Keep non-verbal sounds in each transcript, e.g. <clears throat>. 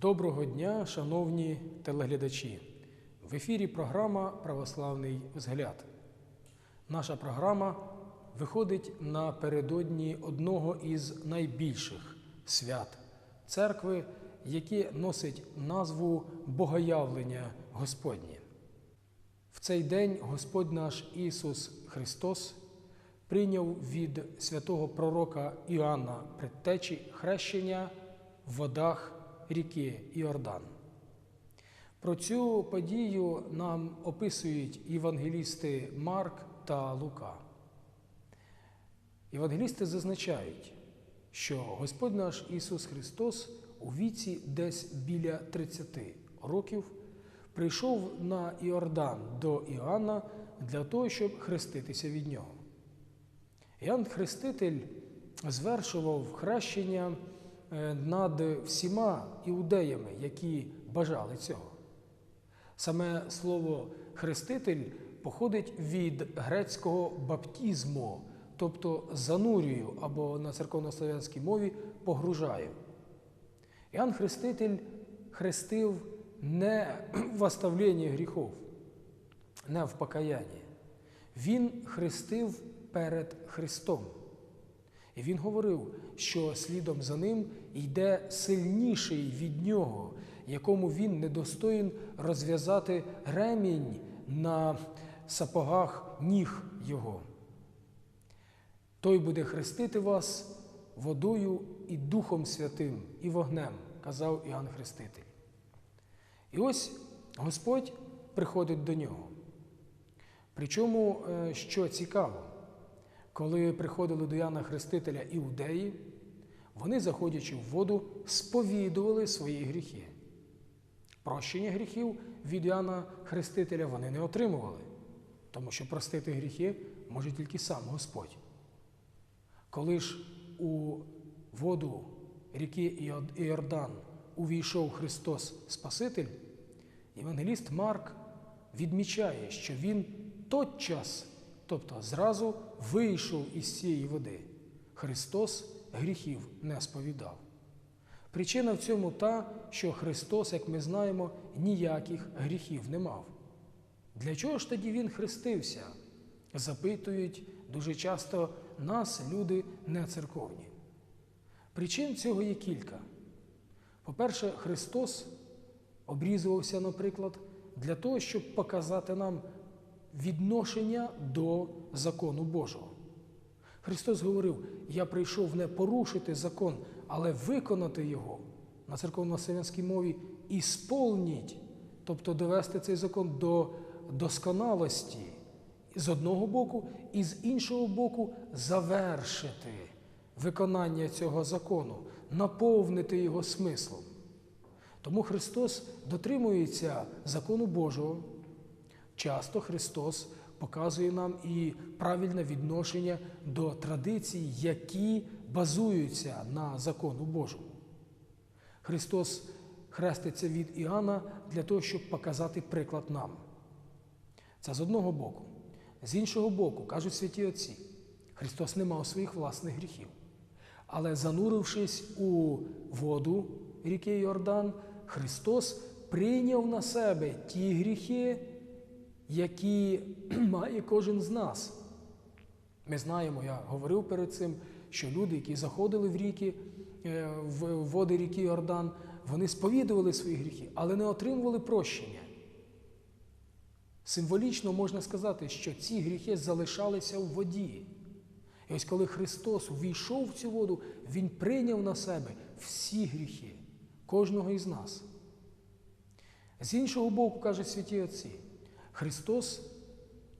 Доброго дня, шановні телеглядачі! В ефірі програма Православний взгляд. Наша програма виходить напередодні одного із найбільших свят церкви, яке носить назву Богоявлення Господнє. В цей день Господь наш Ісус Христос прийняв від святого пророка Іоанна предтечі хрещення в водах ріки Іордан. Про цю подію нам описують євангелісти Марк та Лука. Євангелісти зазначають, що Господь наш Ісус Христос у віці десь біля 30 років прийшов на Іордан до Іоанна для того, щоб хреститися від нього. Іоанн Хреститель звершував хрещення е, над всіма іудеями, які бажали цього. Саме слово хреститель походить від грецького баптізму, тобто занурюю або на церковнослов'янській мові погружаю. Іоанн Хреститель хрестив не в оставленні гріхов, не в покаянні. Він хрестив перед Христом. І він говорив, що слідом за ним йде сильніший від нього, якому він недостоїн розв'язати ремінь на сапогах ніг його. Той буде хрестити вас водою і Духом Святим, і вогнем, казав Іоанн Хреститель. І ось Господь приходить до нього. Причому, е, що цікаво, коли приходили до Яна Хрестителя іудеї, вони, заходячи в воду, сповідували свої гріхи. Прощення гріхів від Яна Хрестителя вони не отримували, тому що простити гріхи може тільки сам Господь. Коли ж у воду ріки Іордан увійшов Христос Спаситель, Євангеліст Марк відмічає, що Він тотчас, тобто зразу вийшов із цієї води. Христос гріхів не сповідав. Причина в цьому та, що Христос, як ми знаємо, ніяких гріхів не мав. Для чого ж тоді Він хрестився? Запитують дуже часто нас, люди не церковні. Причин цього є кілька. По-перше, Христос обрізувався, наприклад, для того, щоб показати нам відношення до закону Божого. Христос говорив: Я прийшов не порушити закон, але виконати його на церковно-славянській мові ісполніть, тобто довести цей закон до досконалості з одного боку, і з іншого боку, завершити виконання цього закону, наповнити його смислом. Тому Христос дотримується закону Божого. Часто Христос показує нам і правильне відношення до традицій, які базуються на закону Божому. Христос хреститься від Іоанна для того, щоб показати приклад нам. Це з одного боку. З іншого боку, кажуть святі Отці, Христос не мав своїх власних гріхів. Але занурившись у воду ріки Йордан, Христос прийняв на себе ті гріхи, які <clears throat> має кожен з нас. Ми знаємо, я говорив перед цим, що люди, які заходили в ріки, е, в води ріки Йордан, вони сповідували свої гріхи, але не отримували прощення. Символічно можна сказати, що ці гріхи залишалися в воді. І ось коли Христос увійшов в цю воду, Він прийняв на себе всі гріхи, кожного із нас. З іншого боку, кажуть святі Отці, Христос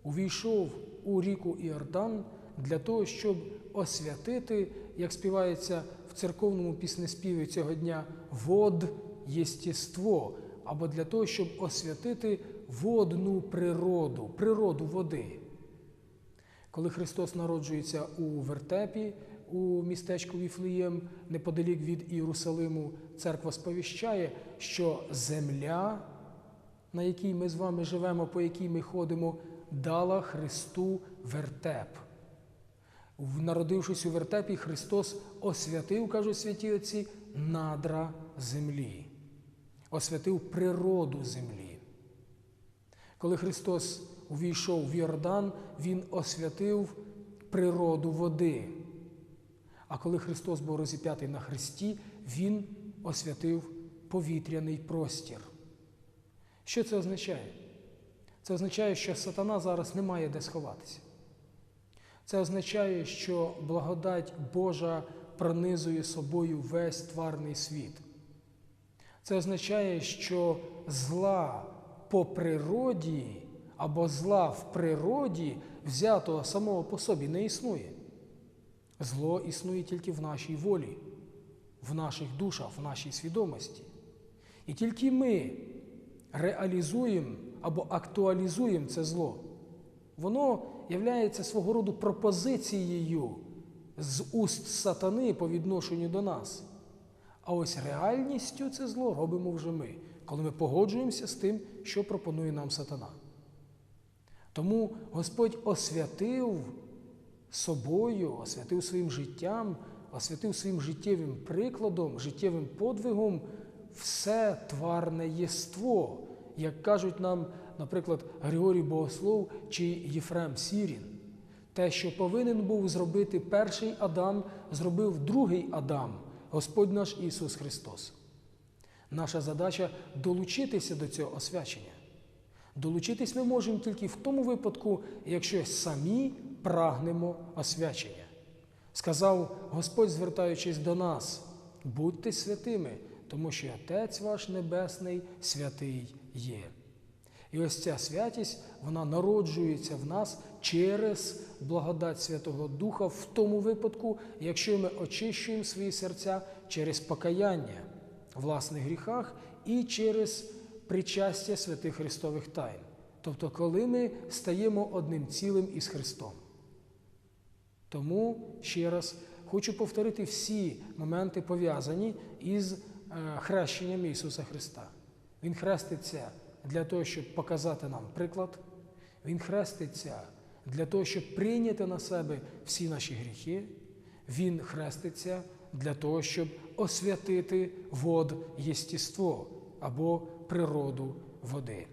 увійшов у ріку Іордан для того, щоб освятити, як співається в церковному піснеспіві цього дня, вод єстєство, або для того, щоб освятити водну природу, природу води. Коли Христос народжується у вертепі, у містечку Віфлеєм, неподалік від Ієрусалиму, церква сповіщає, що земля, на якій ми з вами живемо, по якій ми ходимо, дала Христу вертеп. Народившись у вертепі, Христос освятив, кажуть святі Отці, надра землі. освятив природу землі. Коли Христос увійшов в Йордан, Він освятив природу води. А коли Христос був розіп'ятий на хресті, Він освятив повітряний простір. Що це означає? Це означає, що сатана зараз не має де сховатися. Це означає, що благодать Божа пронизує собою весь тварний світ. Це означає, що зла по природі або зла в природі взятого самого по собі не існує. Зло існує тільки в нашій волі, в наших душах, в нашій свідомості. І тільки ми реалізуємо або актуалізуємо це зло. Воно являється свого роду пропозицією з уст сатани по відношенню до нас. А ось реальністю це зло робимо вже ми, коли ми погоджуємося з тим, що пропонує нам сатана. Тому Господь освятив собою, освятив своїм життям, освятив своїм життєвим прикладом, життєвим подвигом все тварне єство, як кажуть нам, наприклад, Григорій Богослов чи Єфрем Сірін. Те, що повинен був зробити перший Адам, зробив другий Адам, Господь наш Ісус Христос. Наша задача долучитися до цього освячення. Долучитись ми можемо тільки в тому випадку, якщо самі прагнемо освячення. Сказав Господь, звертаючись до нас, будьте святими, тому що Отець ваш Небесний святий є. І ось ця святість, вона народжується в нас через благодать Святого Духа в тому випадку, якщо ми очищуємо свої серця через покаяння власних гріхах і через причастя святих Христових тайн. Тобто, коли ми стаємо одним цілим із Христом. Тому ще раз хочу повторити всі моменти пов'язані із хрещенням Ісуса Христа. Він хреститься для того, щоб показати нам приклад. Він хреститься для того, щоб прийняти на себе всі наші гріхи. Він хреститься для того, щоб освятити вод єстіство або природу води.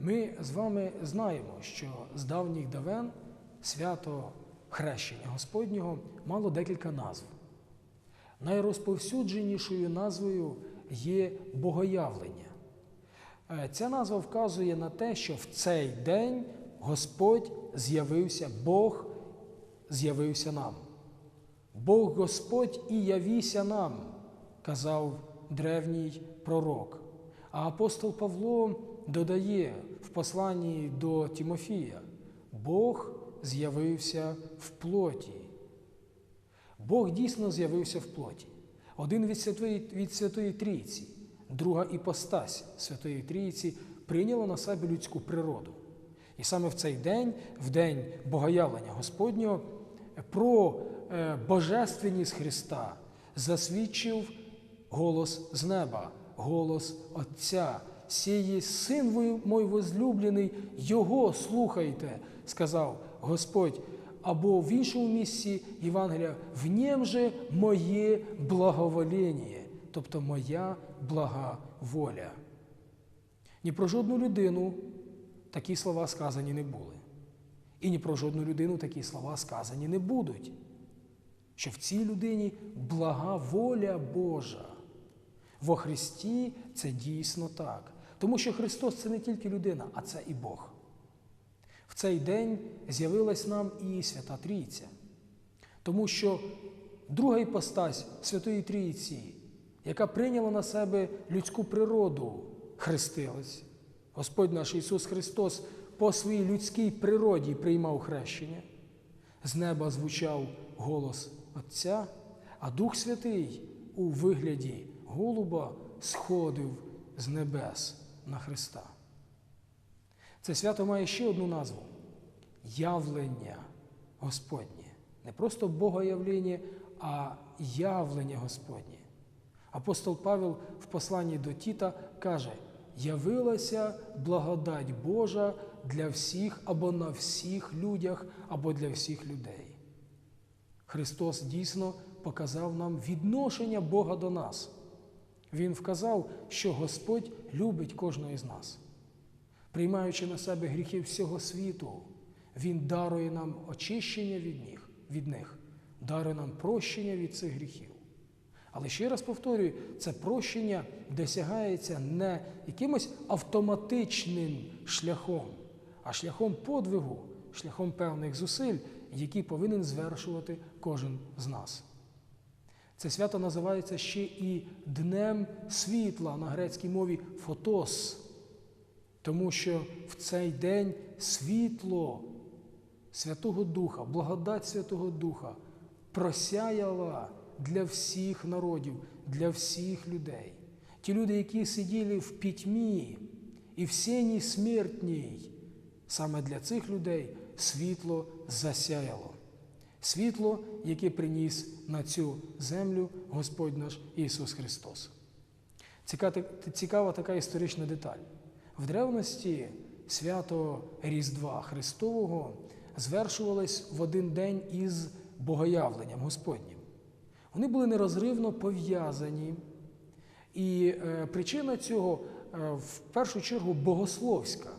Ми з вами знаємо, що з давніх давен свято хрещення Господнього мало декілька назв. Найрозповсюдженішою назвою є Богоявлення. Ця назва вказує на те, що в цей день Господь з'явився, Бог з'явився нам. Бог Господь і явіся нам, казав древній пророк. А апостол Павло додає в посланні до Тимофія: Бог з'явився в плоті. Бог дійсно з'явився в плоті. Один від Святої, від Святої Трійці, друга іпостась Святої Трійці прийняла на себе людську природу. І саме в цей день, в день Богоявлення Господнього, про Божественність Христа засвідчив голос з неба, голос Отця. Сіє син мой возлюблений, Його слухайте, сказав Господь. Або в іншому місці Євангелія, в нєм же моє благовоління, тобто моя блага воля. Ні про жодну людину такі слова сказані не були. І ні про жодну людину такі слова сказані не будуть. Що в цій людині блага воля Божа. Во Христі це дійсно так. Тому що Христос це не тільки людина, а це і Бог. В цей день з'явилась нам і Свята Трійця. Тому що друга іпостась Святої Трійці, яка прийняла на себе людську природу, хрестилась. Господь наш Ісус Христос по своїй людській природі приймав хрещення. З неба звучав голос Отця, а Дух Святий у вигляді голуба сходив з небес на Христа. Це свято має ще одну назву явлення Господнє. Не просто Богоявлення, а явлення Господнє. Апостол Павел в посланні до Тіта каже: явилася благодать Божа для всіх або на всіх людях, або для всіх людей. Христос дійсно показав нам відношення Бога до нас. Він вказав, що Господь любить кожного із нас. Приймаючи на себе гріхи всього світу, Він дарує нам очищення від них, від них, дарує нам прощення від цих гріхів. Але ще раз повторюю, це прощення досягається не якимось автоматичним шляхом, а шляхом подвигу, шляхом певних зусиль, які повинен звершувати кожен з нас. Це свято називається ще і Днем світла на грецькій мові фотос, тому що в цей день світло Святого Духа, благодать Святого Духа просяяла для всіх народів, для всіх людей. Ті люди, які сиділи в пітьмі і в сіні смертній, саме для цих людей світло засяяло. Світло, яке приніс на цю землю Господь наш Ісус Христос. Цікава, така історична деталь. В древності свято Різдва Христового звершувалось в один день із богоявленням Господнім. Вони були нерозривно пов'язані. І е, причина цього е, в першу чергу богословська.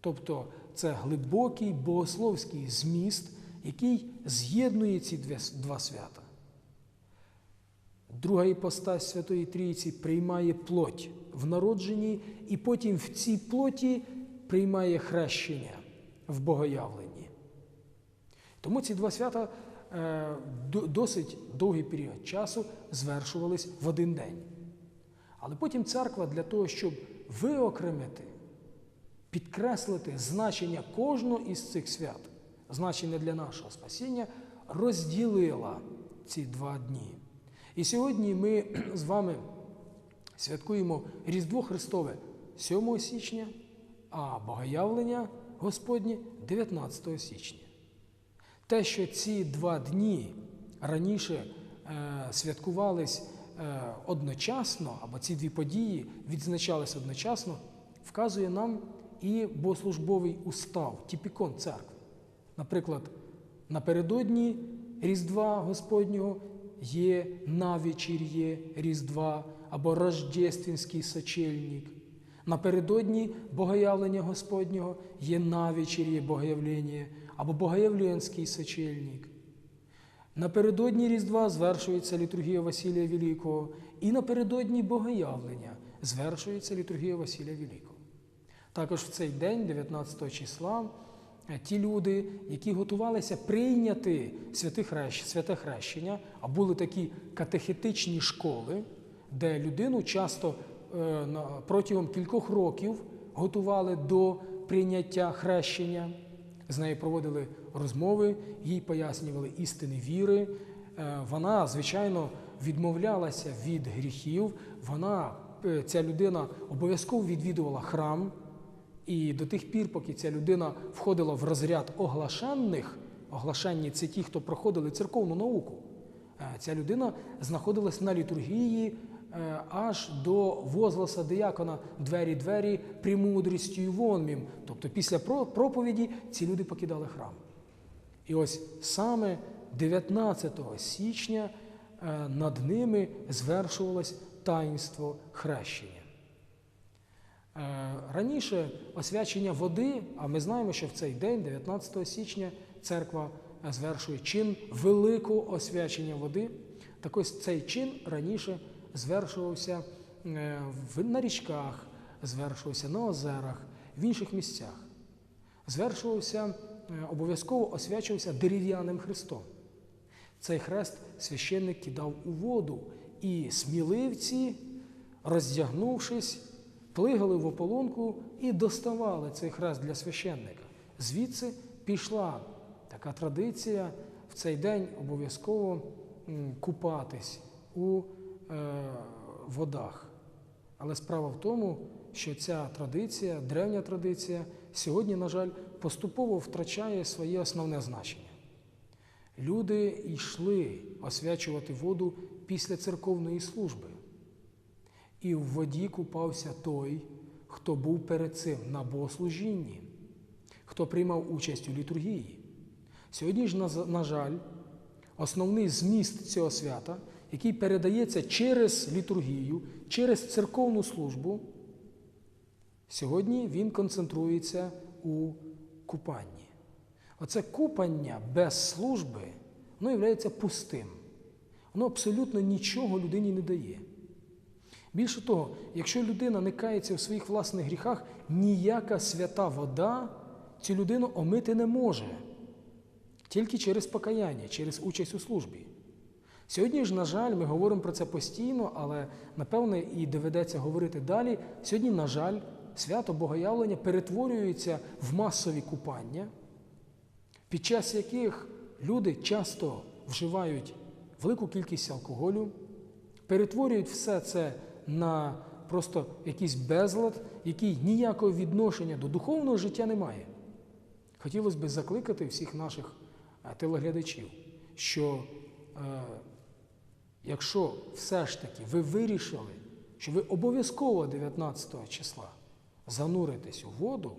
Тобто це глибокий богословський зміст, який з'єднує ці два свята. Друга іпостась Святої Трійці приймає плоть в народженні, і потім в цій плоті приймає хрещення в богоявленні. Тому ці два свята е, досить довгий період часу звершувались в один день. Але потім церква для того, щоб виокремити, підкреслити значення кожного із цих свят, значення для нашого спасіння, розділила ці два дні. І сьогодні ми з вами святкуємо Різдво Христове 7 січня, а Богоявлення Господнє 19 січня. Те, що ці два дні раніше е, святкувались е, одночасно, або ці дві події відзначались одночасно, вказує нам і богослужбовий устав, тіпікон церкви. Наприклад, напередодні Різдва Господнього є навечір'є Різдва або Рождественський сочельник. Напередодні Богоявлення Господнього є навечір'є Богоявлення або Богоявленський сочельник. Напередодні Різдва звершується літургія Василія Великого, і напередодні Богоявлення звершується літургія Василія Великого. Також в цей день, 19 числа, ті люди, які готувалися прийняти святе хрещення, а були такі катехетичні школи, де людину часто е, протягом кількох років готували до прийняття хрещення. З нею проводили розмови, їй пояснювали істини віри. Е, вона, звичайно, відмовлялася від гріхів. Вона, е, ця людина обов'язково відвідувала храм. І до тих пір, поки ця людина входила в розряд оглашенних, оглашенні це ті, хто проходили церковну науку, е, ця людина знаходилась на літургії е, аж до возгласа диякона двері-двері премудрістю і вонмім. Тобто після проповіді ці люди покидали храм. І ось саме 19 січня е, над ними звершувалось таїнство хрещення. Е, раніше освячення води, а ми знаємо, що в цей день, 19 січня, церква звершує чин великого освячення води. Так ось цей чин раніше звершувався е, на річках, звершувався на озерах, в інших місцях. Звершувався, е, обов'язково освячувався дерев'яним хрестом. Цей хрест священник кидав у воду, і сміливці, роздягнувшись, плигали в ополонку і доставали цей хрест для священника. Звідси пішла така традиція в цей день обов'язково купатись у е, водах. Але справа в тому, що ця традиція, древня традиція, сьогодні, на жаль, поступово втрачає своє основне значення. Люди йшли освячувати воду після церковної служби. І в воді купався той, хто був перед цим на богослужінні, хто приймав участь у літургії. Сьогодні ж, на жаль, основний зміст цього свята який передається через літургію, через церковну службу, сьогодні він концентрується у купанні. Оце купання без служби воно є пустим. Воно абсолютно нічого людині не дає. Більше того, якщо людина не кається в своїх власних гріхах, ніяка свята вода цю людину омити не може. Тільки через покаяння, через участь у службі. Сьогодні ж, на жаль, ми говоримо про це постійно, але напевне і доведеться говорити далі. Сьогодні, на жаль, свято Богоявлення перетворюється в масові купання, під час яких люди часто вживають велику кількість алкоголю, перетворюють все це на просто якийсь безлад, який ніякого відношення до духовного життя не має. Хотілося б закликати всіх наших е, телеглядачів, що е, якщо все ж таки ви вирішили, що ви обов'язково 19 числа зануритесь у воду,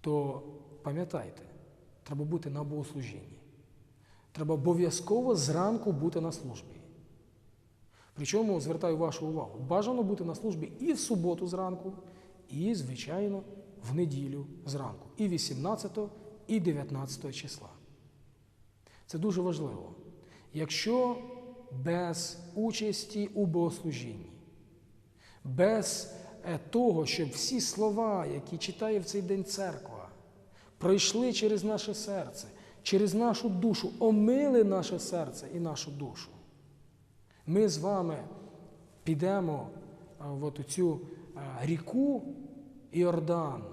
то пам'ятайте, треба бути на богослужінні. Треба обов'язково зранку бути на службі. Причому звертаю вашу увагу, бажано бути на службі і в суботу зранку, і, звичайно, в неділю зранку, і 18, і 19 числа. Це дуже важливо. Якщо без участі у богослужінні, без е, того, щоб всі слова, які читає в цей день церква, пройшли через наше серце, через нашу душу, омили наше серце і нашу душу, ми з вами підемо в цю ріку Іордан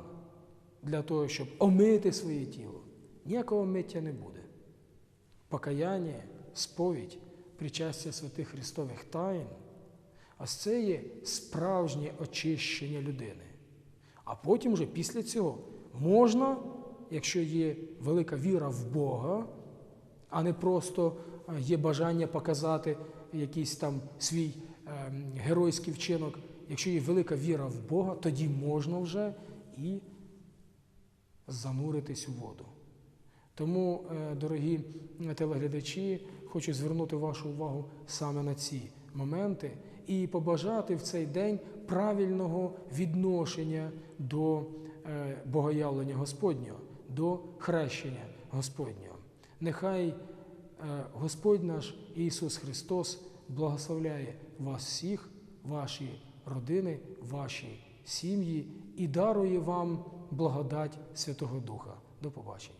для того, щоб омити своє тіло. Ніякого миття не буде. Покаяння, сповідь, причастя святих Христових тайн, а це є справжнє очищення людини. А потім вже після цього можна, якщо є велика віра в Бога, а не просто є бажання показати якийсь там свій е, геройський вчинок, якщо є велика віра в Бога, тоді можна вже і зануритись у воду. Тому, е, дорогі телеглядачі, хочу звернути вашу увагу саме на ці моменти і побажати в цей день правильного відношення до е, богоявлення Господнього, до хрещення Господнього. Нехай Господь наш Ісус Христос благословляє вас всіх, ваші родини, ваші сім'ї і дарує вам благодать Святого Духа. До побачення.